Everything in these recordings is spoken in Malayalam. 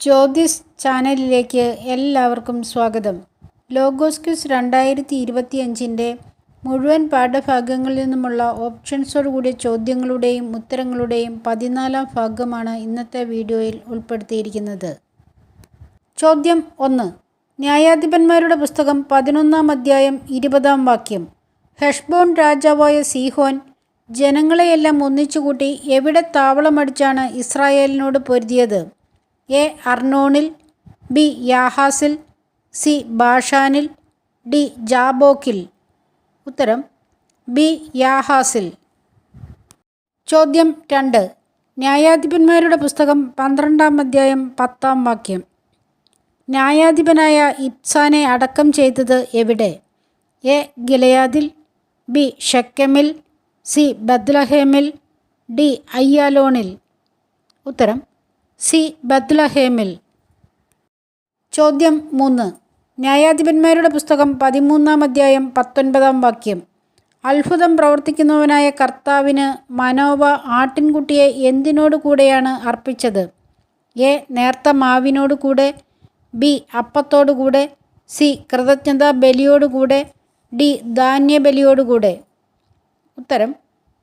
ജ്യോതിസ് ചാനലിലേക്ക് എല്ലാവർക്കും സ്വാഗതം. ലോഗോസ് ക്യൂസ് രണ്ടായിരത്തി ഇരുപത്തിയഞ്ചിന്റെ മുഴുവൻ പാഠഭാഗങ്ങളിൽ നിന്നുമുള്ള ഓപ്ഷൻസോടുകൂടിയ ചോദ്യങ്ങളുടെയും ഉത്തരങ്ങളുടെയും പതിനാലാം ഭാഗമാണ് ഇന്നത്തെ വീഡിയോയിൽ ഉൾപ്പെടുത്തിയിരിക്കുന്നത്. ചോദ്യം ഒന്ന്. ന്യായാധിപന്മാരുടെ പുസ്തകം പതിനൊന്നാം അധ്യായം ഇരുപതാം വാക്യം. ഹെഷ്ബോൺ രാജാവായ സീഹോൻ ജനങ്ങളെയെല്ലാം ഒന്നിച്ചുകൂട്ടി എവിടെ താവളമടിച്ചാണ് ഇസ്രായേലിനോട് പൊരുതിയത്? എ അർണോണിൽ ബി യാഹാസിൽ സി ബാഷാനിൽ ഡി ജാബോക്കിൽ. ഉത്തരം ബി യാഹാസിൽ. ചോദ്യം രണ്ട്. ന്യായാധിപന്മാരുടെ പുസ്തകം പന്ത്രണ്ടാം അധ്യായം പത്താം വാക്യം. ന്യായാധിപനായ ഇബ്സാനെ അടക്കം ചെയ്തത് എവിടെ? എ ഗിലയാദിൽ ബി ഷെക്കമിൽ സി ബദ്ലഹേമിൽ ഡി അയ്യാലോണിൽ. ഉത്തരം സി. ബത്ലഹേമിൽ ചോദ്യം മൂന്ന്. ന്യായാധിപന്മാരുടെ പുസ്തകം പതിമൂന്നാം അധ്യായം പത്തൊൻപതാം വാക്യം. അത്ഭുതം പ്രവർത്തിക്കുന്നവനായ കർത്താവിന് മനോവ ആട്ടിൻകുട്ടിയെ എന്തിനോട് കൂടെയാണ് അർപ്പിച്ചത്? എ. നേർത്ത മാവിനോട് കൂടെ. ബി. അപ്പത്തോടുകൂടെ സി. കൃതജ്ഞതാ ബലിയോടുകൂടെ ഡി. ധാന്യബലിയോടുകൂടെ ഉത്തരം.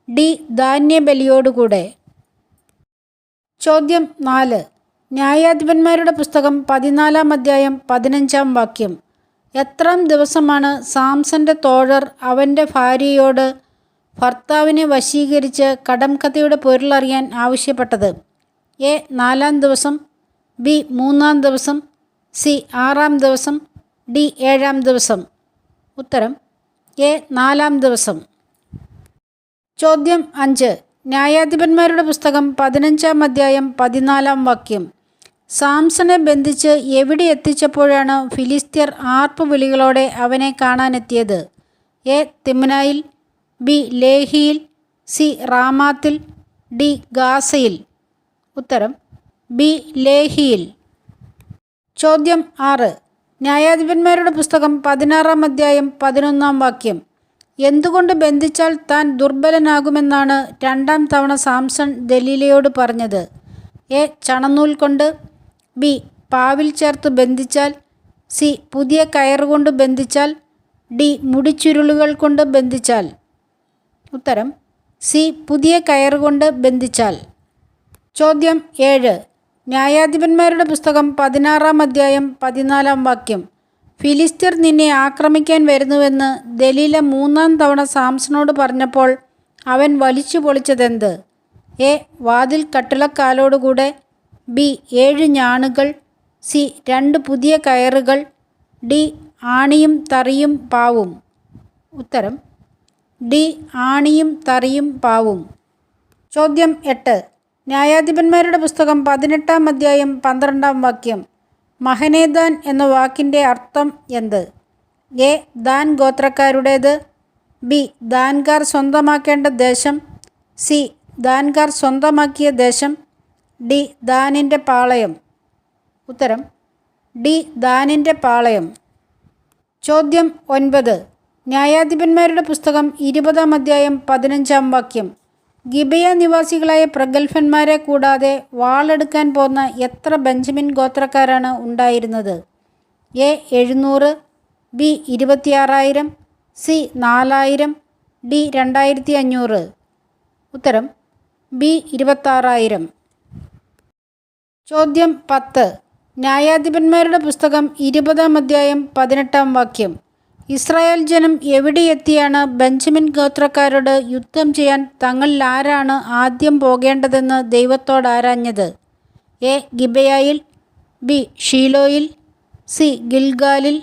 ഡി. ധാന്യബലിയോടുകൂടെ ചോദ്യം നാല്. ന്യായാധിപന്മാരുടെ പുസ്തകം പതിനാലാം അധ്യായം പതിനഞ്ചാം വാക്യം. എത്രാം ദിവസമാണ് സാംസന്റെ തോഴർ അവന്റെ ഭാര്യയോട് ഭർത്താവിനെ വശീകരിച്ച് കടംകഥയുടെ പൊരുളറിയാൻ ആവശ്യപ്പെട്ടത്? എ. നാലാം ദിവസം ബി. മൂന്നാം ദിവസം സി. ആറാം ദിവസം ഡി. ഏഴാം ദിവസം. ഉത്തരം എ. നാലാം ദിവസം. ചോദ്യം അഞ്ച്. ന്യായാധിപന്മാരുടെ പുസ്തകം പതിനഞ്ചാം അധ്യായം പതിനാലാം വാക്യം. സാംസനെ ബന്ധിച്ച് എവിടെ എത്തിച്ചപ്പോഴാണ് ഫിലിസ്ത്യർ ആർപ്പ് വിളികളോടെ അവനെ കാണാനെത്തിയത്? എ. തിമ്നായിൽ ബി. ലേഹിയിൽ സി. റാമാത്തിൽ ഡി. ഗാസയിൽ. ഉത്തരം ബി. ലേഹിയിൽ. ചോദ്യം ആറ്. ന്യായാധിപന്മാരുടെ പുസ്തകം പതിനാറാം അധ്യായം പതിനൊന്നാം വാക്യം. എന്തുകൊണ്ട് ബന്ധിച്ചാൽ താൻ ദുർബലനാകുമെന്നാണ് രണ്ടാം തവണ സാംസൺ ദലീലയോട് പറഞ്ഞത്? എ. ചണനൂൽ കൊണ്ട് ബി. പാവിൽ ചേർത്ത് ബന്ധിച്ചാൽ സി. പുതിയ കയറുകൊണ്ട് ബന്ധിച്ചാൽ ഡി. മുടിച്ചുരുളുകൾ കൊണ്ട് ബന്ധിച്ചാൽ. ഉത്തരം സി. പുതിയ കയറുകൊണ്ട് ബന്ധിച്ചാൽ. ചോദ്യം ഏഴ്. ന്യായാധിപന്മാരുടെ പുസ്തകം പതിനാറാം അധ്യായം പതിനാലാം വാക്യം. ഫിലിസ്തീർ നിന്നെ ആക്രമിക്കാൻ വരുന്നുവെന്ന് ദലീല മൂന്നാം തവണ സാംസണോട് പറഞ്ഞപ്പോൾ അവൻ വലിച്ചു പൊളിച്ചതെന്ത്? എ. വാതിൽ കട്ടിളക്കാലോടുകൂടെ ബി. ഏഴ് ഞാണുകൾ. സി. രണ്ട് പുതിയ കയറുകൾ. ഡി. ആണിയും തറിയും പാവും. ഉത്തരം. ഡി. ആണിയും തറിയും പാവും. ചോദ്യം എട്ട്. ന്യായാധിപന്മാരുടെ പുസ്തകം പതിനെട്ടാം അധ്യായം പന്ത്രണ്ടാം വാക്യം. മഹനേദാൻ എന്ന വാക്കിന്റെ അർത്ഥം എന്ത്? എ ദാൻ ഗോത്രക്കാരുടേത്. ബി ദാൻകാർ സ്വന്തമാക്കേണ്ട ദേശം. സി ദാൻകാർ സ്വന്തമാക്കിയ ദേശം. ഡി ദാനിന്റെ പാളയം. ഉത്തരം ഡി ദാനിന്റെ പാളയം. ചോദ്യം ഒൻപത്. ന്യായാധിപന്മാരുടെ പുസ്തകം ഇരുപതാം അധ്യായം പതിനഞ്ചാം വാക്യം. ഗിബയ നിവാസികളായ പ്രഗത്ഭന്മാരെ കൂടാതെ വാളെടുക്കാൻ പോന്ന എത്ര ബെഞ്ചമിൻ ഗോത്രക്കാരാണ് ഉണ്ടായിരുന്നത്? എ എഴുന്നൂറ് ബി ഇരുപത്തിയാറായിരം സി നാലായിരം ഡി രണ്ടായിരത്തി അഞ്ഞൂറ് ഉത്തരം ബി ഇരുപത്താറായിരം. ചോദ്യം പത്ത്. ന്യായാധിപന്മാരുടെ പുസ്തകം ഇരുപതാം അധ്യായം പതിനെട്ടാം വാക്യം. ഇസ്രായേൽ ജനം എവിടെയെത്തിയാണ് ബെഞ്ചമിൻ ഗോത്രക്കാരോട് യുദ്ധം ചെയ്യാൻ തങ്ങളിൽ ആരാണ് ആദ്യം പോകേണ്ടതെന്ന് ദൈവത്തോട് ആരാഞ്ഞത്? എ. ഗിബയായിൽ ബി. ഷീലോയിൽ സി. ഗിൽഗാലിൽ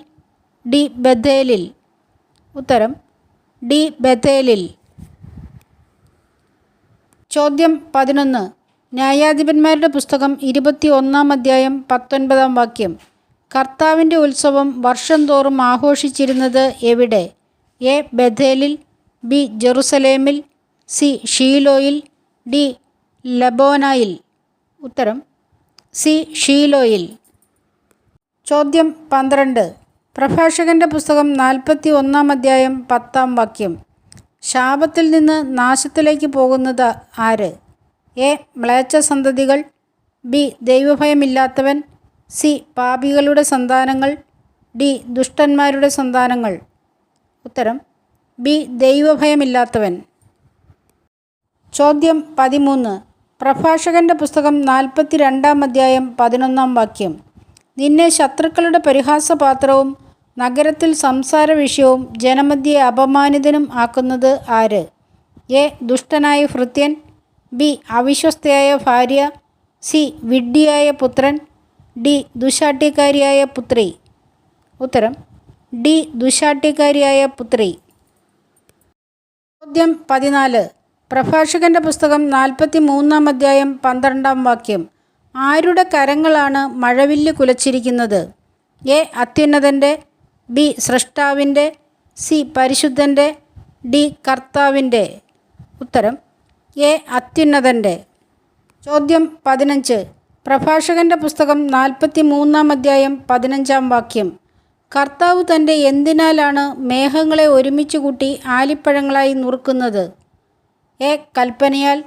ഡി. ബഥേലിൽ. ഉത്തരം ഡി. ബഥേലിൽ. ചോദ്യം പതിനൊന്ന്. ന്യായാധിപന്മാരുടെ പുസ്തകം ഇരുപത്തി ഒന്നാം അധ്യായം പത്തൊൻപതാം വാക്യം. കർത്താവിന്റെ ഉത്സവം വർഷം തോറും ആഘോഷിച്ചിരുന്നത് എവിടെ? എ. ബഥേലിൽ ബി. ജെറുസലേമിൽ സി. ഷീലോയിൽ ഡി. ലബോനായിൽ. ഉത്തരം സി. ഷീലോയിൽ. ചോദ്യം പന്ത്രണ്ട്. പ്രഭാഷകന്റെ പുസ്തകം നാൽപ്പത്തി ഒന്നാം അധ്യായം പത്താം വാക്യം. ശാപത്തിൽ നിന്ന് നാശത്തിലേക്ക് പോകുന്നത് ആര്? എ. മ്ലേച്ഛ സന്തതികൾ ബി. ദൈവഭയമില്ലാത്തവൻ സി. പാപികളുടെ സന്താനങ്ങൾ. ഡി. ദുഷ്ടന്മാരുടെ സന്താനങ്ങൾ. ഉത്തരം ബി. ദൈവഭയമില്ലാത്തവൻ. ചോദ്യം പതിമൂന്ന്. പ്രഭാഷകന്റെ പുസ്തകം നാൽപ്പത്തി രണ്ടാം അധ്യായം പതിനൊന്നാം വാക്യം. നിന്നെ ശത്രുക്കളുടെ പരിഹാസപാത്രവും നഗരത്തിൽ സംസാര വിഷയവും ജനമധ്യെ അപമാനിതനും ആക്കുന്നത് ആര്? എ. ദുഷ്ടനായ ഭൃത്യൻ. ബി. അവിശ്വസ്തയായ ഭാര്യ. സി. വിഡ്ഢിയായ പുത്രൻ. ഡി ദുശാട്ടിക്കാരിയായ പുത്രി. ഉത്തരം ഡി ദുശാട്ടിക്കാരിയായ പുത്രി. ചോദ്യം പതിനാല്. പ്രഭാഷകന്റെ പുസ്തകം നാൽപ്പത്തി മൂന്നാം അധ്യായം പന്ത്രണ്ടാം വാക്യം. ആരുടെ കരങ്ങളാണ് മഴവില്ല് കുലച്ചിരിക്കുന്നത്? എ. അത്യുന്നതന്റെ ബി. സൃഷ്ടാവിന്റെ സി. പരിശുദ്ധന്റെ ഡി. കർത്താവിന്റെ ഉത്തരം എ. അത്യുന്നതന്റെ ചോദ്യം പതിനഞ്ച്. പ്രഭാഷകന്റെ പുസ്തകം നാൽപ്പത്തി മൂന്നാം അധ്യായം പതിനഞ്ചാം വാക്യം. കർത്താവ് തന്റെ എന്തിനാലാണ് മേഘങ്ങളെ ഒരുമിച്ച് കൂട്ടി ആലിപ്പഴങ്ങളായി നുറുക്കുന്നത്? എ. കൽപ്പനയാൽ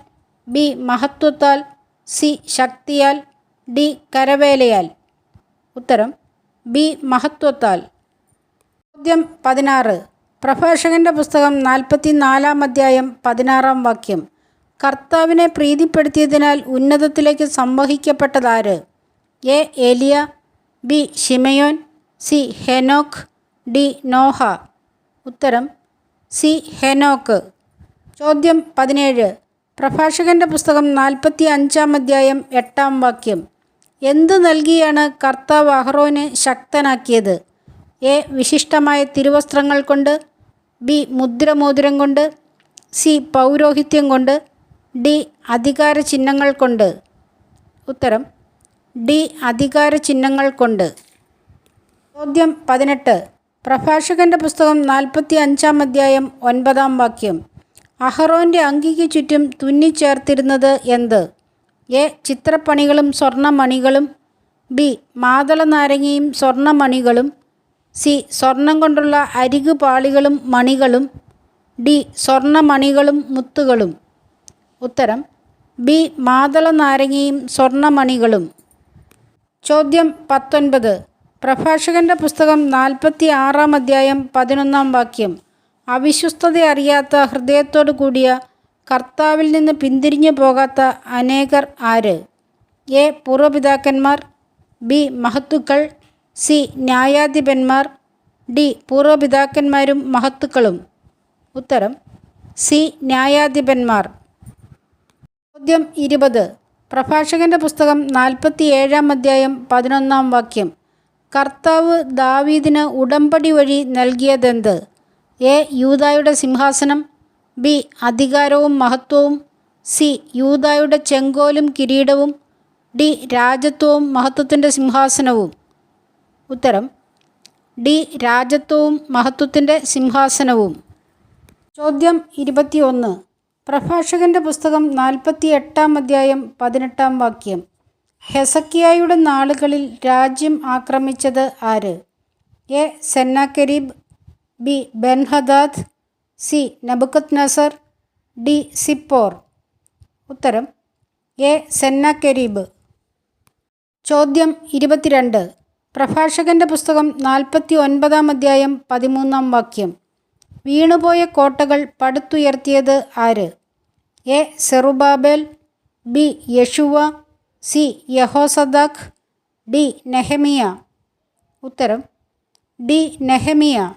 ബി. മഹത്വത്താൽ സി. ശക്തിയാൽ ഡി. കരവേലയാൽ. ഉത്തരം ബി. മഹത്വത്താൽ. ചോദ്യം പതിനാറ്. പ്രഭാഷകന്റെ പുസ്തകം നാൽപ്പത്തി നാലാം അധ്യായം പതിനാറാം വാക്യം. കർത്താവിനെ പ്രീതിപ്പെടുത്തിയതിനാൽ ഉന്നതത്തിലേക്ക് സംവഹിക്കപ്പെട്ടതാര്? എ. ഏലിയ ബി. ഷിമയോൻ സി. ഹെനോക്ക് ഡി. നോഹ. ഉത്തരം സി. ഹെനോക്ക്. ചോദ്യം പതിനേഴ്. പ്രഭാഷകന്റെ പുസ്തകം നാൽപ്പത്തി അഞ്ചാം അധ്യായം എട്ടാം വാക്യം. എന്ത് നൽകിയാണ് കർത്താവ് അഹ്റോനെ ശക്തനാക്കിയത്? എ. വിശിഷ്ടമായ തിരുവസ്ത്രങ്ങൾ കൊണ്ട് ബി. മുദ്രമോതിരം കൊണ്ട് സി. പൗരോഹിത്യം കൊണ്ട് ഡി അധികാര ചിഹ്നങ്ങൾ കൊണ്ട്. ഉത്തരം ഡി അധികാര ചിഹ്നങ്ങൾ കൊണ്ട്. ചോദ്യം പതിനെട്ട് പ്രഭാഷകന്റെ പുസ്തകം നാൽപ്പത്തി അഞ്ചാം അധ്യായം ഒൻപതാം വാക്യം. അഹറോന്റെ അങ്കിക്ക് ചുറ്റും തുന്നിച്ചേർത്തിരുന്നത് എന്ത്? എ ചിത്രപ്പണികളും സ്വർണമണികളും. ബി മാതള നാരങ്ങയും സ്വർണമണികളും സി സ്വർണം കൊണ്ടുള്ള അരികു പാളികളും മണികളും. ഡി സ്വർണമണികളും മുത്തുകളും. ഉത്തരം ബി. മാതള നാരങ്ങയും സ്വർണമണികളും. ചോദ്യം പത്തൊൻപത്. പ്രഭാഷകന്റെ പുസ്തകം നാൽപ്പത്തി ആറാം അധ്യായം പതിനൊന്നാം വാക്യം. അവിശ്വസ്തത അറിയാത്ത ഹൃദയത്തോടു കൂടിയ കർത്താവിൽ നിന്ന് പിന്തിരിഞ്ഞു പോകാത്ത അനേകർ ആര്? എ. പൂർവപിതാക്കന്മാർ ബി. മഹത്തുക്കൾ. സി. ന്യായാധിപന്മാർ. ഡി. പൂർവപിതാക്കന്മാരും മഹത്തുക്കളും. ഉത്തരം സി. ന്യായാധിപന്മാർ. ചോദ്യം ഇരുപത്. പ്രഭാഷകന്റെ പുസ്തകം നാൽപ്പത്തി ഏഴാം അധ്യായം പതിനൊന്നാം വാക്യം. കർത്താവ് ദാവീദിന് ഉടമ്പടി വഴി നൽകിയതെന്ത്? എ. യൂതായുടെ സിംഹാസനം. ബി. അധികാരവും മഹത്വവും. സി. യൂതായുടെ ചെങ്കോലും കിരീടവും. ഡി. രാജത്വവും മഹത്വത്തിന്റെ സിംഹാസനവും. ഉത്തരം. ഡി. രാജത്വവും മഹത്വത്തിന്റെ സിംഹാസനവും. ചോദ്യം ഇരുപത്തിയൊന്ന്. പ്രഭാഷകന്റെ പുസ്തകം നാൽപ്പത്തി എട്ടാം അധ്യായം പതിനെട്ടാം വാക്യം. ഹെസക്കിയായുടെ നാളുകളിൽ രാജ്യം ആക്രമിച്ചത് ആര്? A. Sennacherib B. Benhadad C. Nebuchadnezzar D. Zippor. ഉത്തരം എ. സെന്നാക്കരീബ്. ചോദ്യം ഇരുപത്തിരണ്ട്. പ്രഭാഷകന്റെ പുസ്തകം നാൽപ്പത്തി ഒൻപതാം അധ്യായം പതിമൂന്നാം വാക്യം. വീണുപോയ കോട്ടകൾ പടുത്തുയർത്തിയത് ആര്? A. Zerubbabel B. Jeshua C. Jehozadak D. Nehemiah. ഉത്തരം ഡി. നെഹമിയ.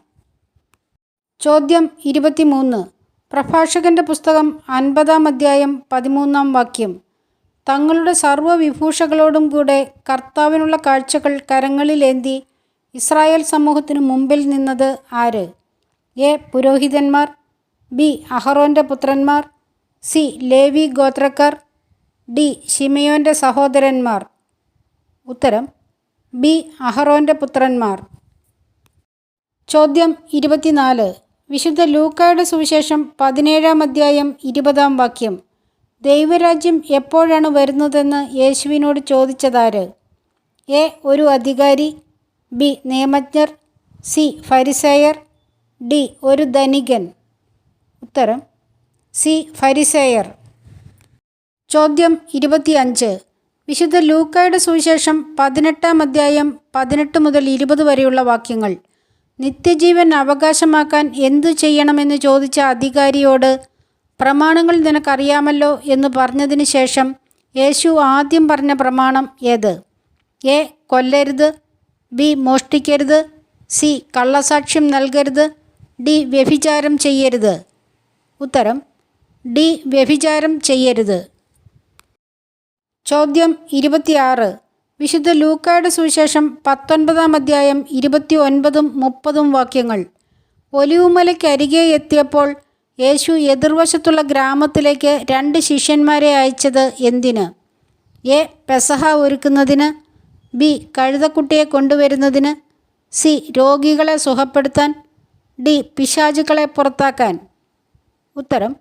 ചോദ്യം ഇരുപത്തിമൂന്ന്. പ്രഭാഷകന്റെ പുസ്തകം അൻപതാം അധ്യായം പതിമൂന്നാം വാക്യം. തങ്ങളുടെ സർവവിഭൂഷകളോടും കൂടെ കർത്താവിനുള്ള കാഴ്ചകൾ കരങ്ങളിലേന്തി ഇസ്രായേൽ സമൂഹത്തിനു മുമ്പിൽ നിന്നത് ആര്? എ. പുരോഹിതന്മാർ ബി. അഹറോന്റെ പുത്രന്മാർ സി. ലേവി ഗോത്രക്കാർ ഡി. ഷിമയോന്റെ സഹോദരന്മാർ. ഉത്തരം ബി. അഹറോന്റെ പുത്രന്മാർ. ചോദ്യം ഇരുപത്തിനാല്. വിശുദ്ധ ലൂക്കായുടെ സുവിശേഷം പതിനേഴാം അധ്യായം ഇരുപതാം വാക്യം. ദൈവരാജ്യം എപ്പോഴാണ് വരുന്നതെന്ന് യേശുവിനോട് ചോദിച്ചതാര്? എ. ഒരു അധികാരി ബി. നിയമജ്ഞർ സി. ഫരിസേയർ ഡി ഒരു ധനികൻ. ഉത്തരം സി ഫരിസേയർ. ചോദ്യം ഇരുപത്തിയഞ്ച്. വിശുദ്ധ ലൂക്കായുടെ സുവിശേഷം പതിനെട്ടാം അധ്യായം പതിനെട്ട് മുതൽ ഇരുപത് വരെയുള്ള വാക്യങ്ങൾ. നിത്യജീവൻ അവകാശമാക്കാൻ എന്തു ചെയ്യണമെന്ന് ചോദിച്ച അധികാരിയോട് പ്രമാണങ്ങൾ നിനക്കറിയാമല്ലോ എന്ന് പറഞ്ഞതിന് ശേഷം യേശു ആദ്യം പറഞ്ഞ പ്രമാണം ഏത്? എ കൊല്ലരുത് ബി മോഷ്ടിക്കരുത് സി കള്ളസാക്ഷ്യം നൽകരുത് ഡി വ്യഭിചാരം ചെയ്യരുത്. ഉത്തരം ഡി വ്യഭിചാരം ചെയ്യരുത്. ചോദ്യം ഇരുപത്തിയാറ്. വിശുദ്ധ ലൂക്കായുടെ സുവിശേഷം പത്തൊൻപതാം അധ്യായം ഇരുപത്തി ഒൻപതും മുപ്പതും വാക്യങ്ങൾ. ഒലിവുമലയ്ക്കരികെ എത്തിയപ്പോൾ യേശു എതിർവശത്തുള്ള ഗ്രാമത്തിലേക്ക് രണ്ട് ശിഷ്യന്മാരെ അയച്ചത് എന്തിന്? എ. പെസഹ ഒരുക്കുന്നതിന്. ബി. കഴുതക്കുട്ടിയെ കൊണ്ടുവരുന്നതിന്. സി. രോഗികളെ സുഖപ്പെടുത്താൻ. ഡി പിശാചുക്കളെ പുറത്താക്കാൻ. ഉത്തരം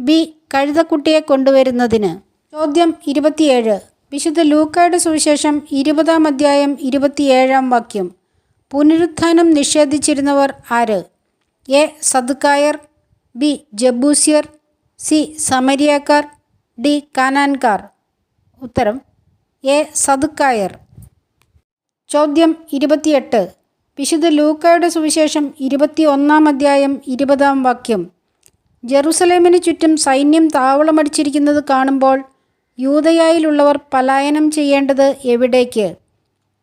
ബി കഴുതക്കുട്ടിയെ കൊണ്ടുവരുന്നതിന്. ചോദ്യം ഇരുപത്തിയേഴ്. വിശുദ്ധ ലൂക്കയുടെ സുവിശേഷം ഇരുപതാം അധ്യായം ഇരുപത്തിയേഴാം വാക്യം. പുനരുത്ഥാനം നിഷേധിച്ചിരുന്നവർ ആര്? എ സദുക്കായർ ബി ജബൂസിയർ സി സമരിയാക്കാർ ഡി കാനാൻകാർ. ഉത്തരം എ സദുക്കായർ. ചോദ്യം ഇരുപത്തിയെട്ട്. വിശുദ്ധ ലൂക്കയുടെ സുവിശേഷം ഇരുപത്തി ഒന്നാം അധ്യായം ഇരുപതാം വാക്യം. ജെറുസലേമിന് ചുറ്റും സൈന്യം താവളമടിച്ചിരിക്കുന്നത് കാണുമ്പോൾ യൂതയായിലുള്ളവർ പലായനം ചെയ്യേണ്ടത് എവിടേക്ക്?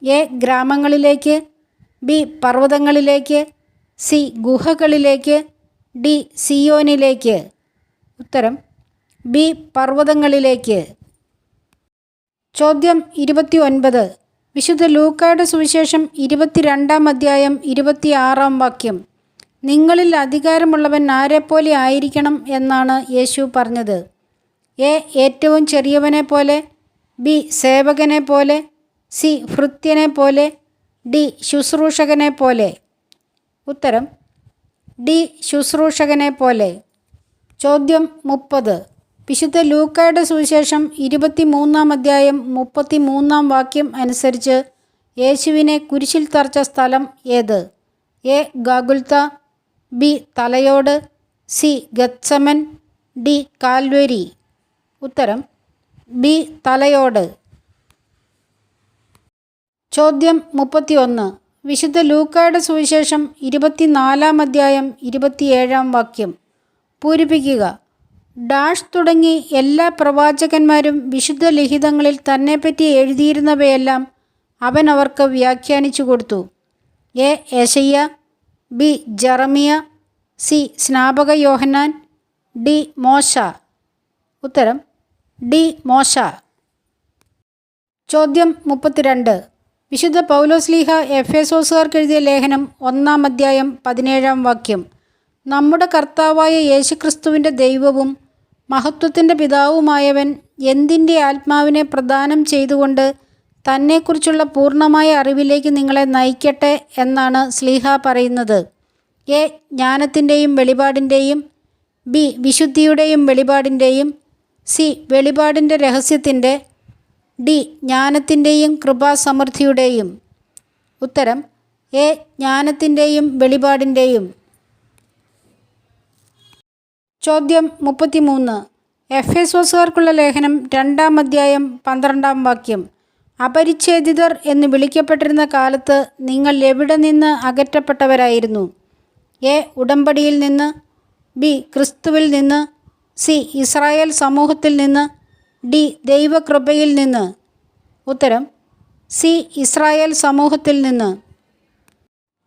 എ ഗ്രാമങ്ങളിലേക്ക് ബി പർവതങ്ങളിലേക്ക് സി ഗുഹകളിലേക്ക് ഡി സിയോനിലേക്ക്. ഉത്തരം ബി പർവതങ്ങളിലേക്ക്. ചോദ്യം ഇരുപത്തി ഒൻപത് വിശുദ്ധ ലൂക്കായുടെ സുവിശേഷം ഇരുപത്തിരണ്ടാം അധ്യായം ഇരുപത്തിയാറാം വാക്യം. നിങ്ങളിൽ അധികാരമുള്ളവൻ ആരെപ്പോലെ ആയിരിക്കണം എന്നാണ് യേശു പറഞ്ഞത്. എ ഏറ്റവും ചെറിയവനെ പോലെ ബി സേവകനെ പോലെ സി ഭൃത്യനെ പോലെ ഡി ശുശ്രൂഷകനെ പോലെ. ഉത്തരം ഡി ശുശ്രൂഷകനെ പോലെ. ചോദ്യം മുപ്പത്. വിശുദ്ധ ലൂക്കായുടെ സുവിശേഷം ഇരുപത്തി മൂന്നാം അധ്യായം മുപ്പത്തി മൂന്നാം വാക്യം അനുസരിച്ച് യേശുവിനെ കുരിശിൽ തറച്ച സ്ഥലം ഏത്? A. Golgotha B. തലയോട് C. Gethsemane D. Calvary. ഉത്തരം ബി. തലയോട്. ചോദ്യം മുപ്പത്തിയൊന്ന്. വിശുദ്ധ ലൂക്കായുടെ സുവിശേഷം ഇരുപത്തിനാലാം അധ്യായം ഇരുപത്തിയേഴാം വാക്യം. പൂരിപ്പിക്കുക. ഡാഷ് തുടങ്ങി എല്ലാ പ്രവാചകന്മാരും വിശുദ്ധ ലിഖിതങ്ങളിൽ തന്നെപ്പറ്റി എഴുതിയിരുന്നവയെല്ലാം അവൻ അവർക്ക് വ്യാഖ്യാനിച്ചു കൊടുത്തു. എ. യശയ്യ ബി. Jeremiah C. സ്നാപക യോഹന്നാൻ ഡി. മോശ. ഉത്തരം ഡി. മോശ. ചോദ്യം മുപ്പത്തിരണ്ട്. വിശുദ്ധ പൗലോസ്ലീഹ എഫ് എസോസുകാർക്ക് എഴുതിയ ലേഖനം ഒന്നാം അധ്യായം പതിനേഴാം വാക്യം. നമ്മുടെ കർത്താവായ യേശുക്രിസ്തുവിന്റെ ദൈവവും മഹത്വത്തിന്റെ പിതാവുമായവൻ എന്തിന്റെ ആത്മാവിനെ പ്രദാനം ചെയ്തുകൊണ്ട് തന്നെക്കുറിച്ചുള്ള പൂർണമായ അറിവിലേക്ക് നിങ്ങളെ നയിക്കട്ടെ എന്നാണ് സ്ലീഹ പറയുന്നത്. എ. ജ്ഞാനത്തിന്റെയും വെളിപാടിന്റെയും ബി. വിശുദ്ധിയുടെയും വെളിപാടിന്റെയും സി. വെളിപാടിന്റെ രഹസ്യത്തിന്റെ ഡി. ജ്ഞാനത്തിന്റെയും കൃപാസമൃദ്ധിയുടെയും. ഉത്തരം എ. ജ്ഞാനത്തിന്റെയും വെളിപാടിന്റെയും ചോദ്യം മുപ്പത്തിമൂന്ന്. എഫ് എസ് ഓസുകാർക്കുള്ള ലേഖനം രണ്ടാം അധ്യായം പന്ത്രണ്ടാം വാക്യം. അപരിച്ഛേദിതർ എന്ന് വിളിക്കപ്പെട്ടിരുന്ന കാലത്ത് നിങ്ങൾ എവിടെ നിന്ന് അകറ്റപ്പെട്ടവരായിരുന്നു? എ. ഉടമ്പടിയിൽ നിന്ന്. ബി. ക്രിസ്തുവിൽ നിന്ന്. സി. ഇസ്രായേൽ സമൂഹത്തിൽ നിന്ന്. ഡി. ദൈവകൃപയിൽ നിന്ന്. ഉത്തരം. സി. ഇസ്രായേൽ സമൂഹത്തിൽ നിന്ന്.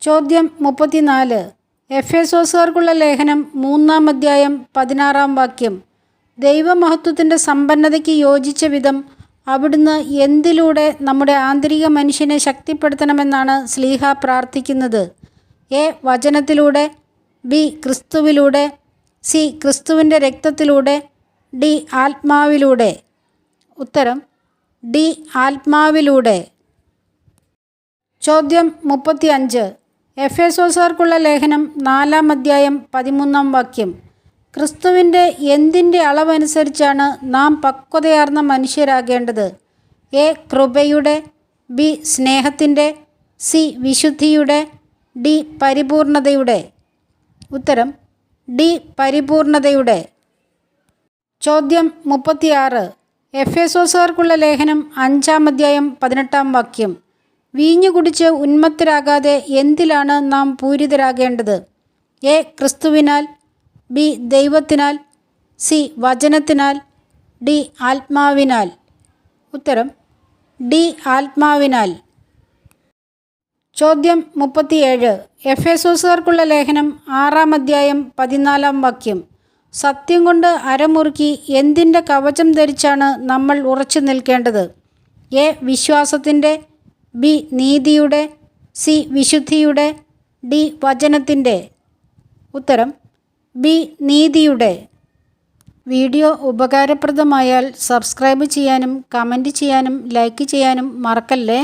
ചോദ്യം മുപ്പത്തിനാല്. എഫ് എസോസുകാർക്കുള്ള ലേഖനം മൂന്നാം അധ്യായം പതിനാറാം വാക്യം. ദൈവമഹത്വത്തിന്റെ സമ്പന്നതയ്ക്ക് യോജിച്ച വിധം അവിടുന്ന് എന്തിലൂടെ നമ്മുടെ ആന്തരിക മനുഷ്യനെ ശക്തിപ്പെടുത്തണമെന്നാണ് സ്ലീഹ പ്രാർത്ഥിക്കുന്നത്. എ. വചനത്തിലൂടെ ബി. ക്രിസ്തുവിലൂടെ സി. ക്രിസ്തുവിന്റെ രക്തത്തിലൂടെ ഡി. ആത്മാവിലൂടെ. ഉത്തരം ഡി. ആത്മാവിലൂടെ. ചോദ്യം മുപ്പത്തി അഞ്ച് എഫ് എസോസാർക്കുള്ള ലേഖനം നാലാം അധ്യായം പതിമൂന്നാം വാക്യം. ക്രിസ്തുവിന്റെ എന്തിന്റെ അളവനുസരിച്ചാണ് നാം പക്വതയാർന്ന മനുഷ്യരാകേണ്ടത്? എ. കൃപയുടെ ബി. സ്നേഹത്തിന്റെ സി. വിശുദ്ധിയുടെ ഡി. പരിപൂർണതയുടെ. ഉത്തരം ഡി. പരിപൂർണതയുടെ. ചോദ്യം മുപ്പത്തിയാറ്. എഫ് എസോസുകാർക്കുള്ള ലേഖനം അഞ്ചാം അധ്യായം പതിനെട്ടാം വാക്യം. വീഞ്ഞു കുടിച്ച് ഉന്മത്തരാകാതെ എന്തിലാണ് നാം പൂരിതരാകേണ്ടത്? എ. ക്രിസ്തുവിനാൽ ബി. ദൈവത്തിനാൽ സി. വചനത്തിനാൽ ഡി. ആത്മാവിനാൽ. ഉത്തരം ഡി. ആത്മാവിനാൽ. ചോദ്യം മുപ്പത്തിയേഴ്. എഫ് എസോസുകാർക്കുള്ള ലേഖനം ആറാം അധ്യായം പതിനാലാം വാക്യം. സത്യം കൊണ്ട് അരമുറുക്കി എന്തിന്റെ കവചം ധരിച്ചാണ് നമ്മൾ ഉറച്ചു നിൽക്കേണ്ടത്? എ. വിശ്വാസത്തിന്റെ ബി നീതിയുടെ സി വിശുദ്ധിയുടെ ഡി വചനത്തിന്റെ. ഉത്തരം ബി നീതിയുടെ. വീഡിയോ ഉപകാരപ്രദമായാൽ സബ്സ്ക്രൈബ് ചെയ്യാനും കമന്റ് ചെയ്യാനും ലൈക്ക് ചെയ്യാനും മറക്കല്ലേ?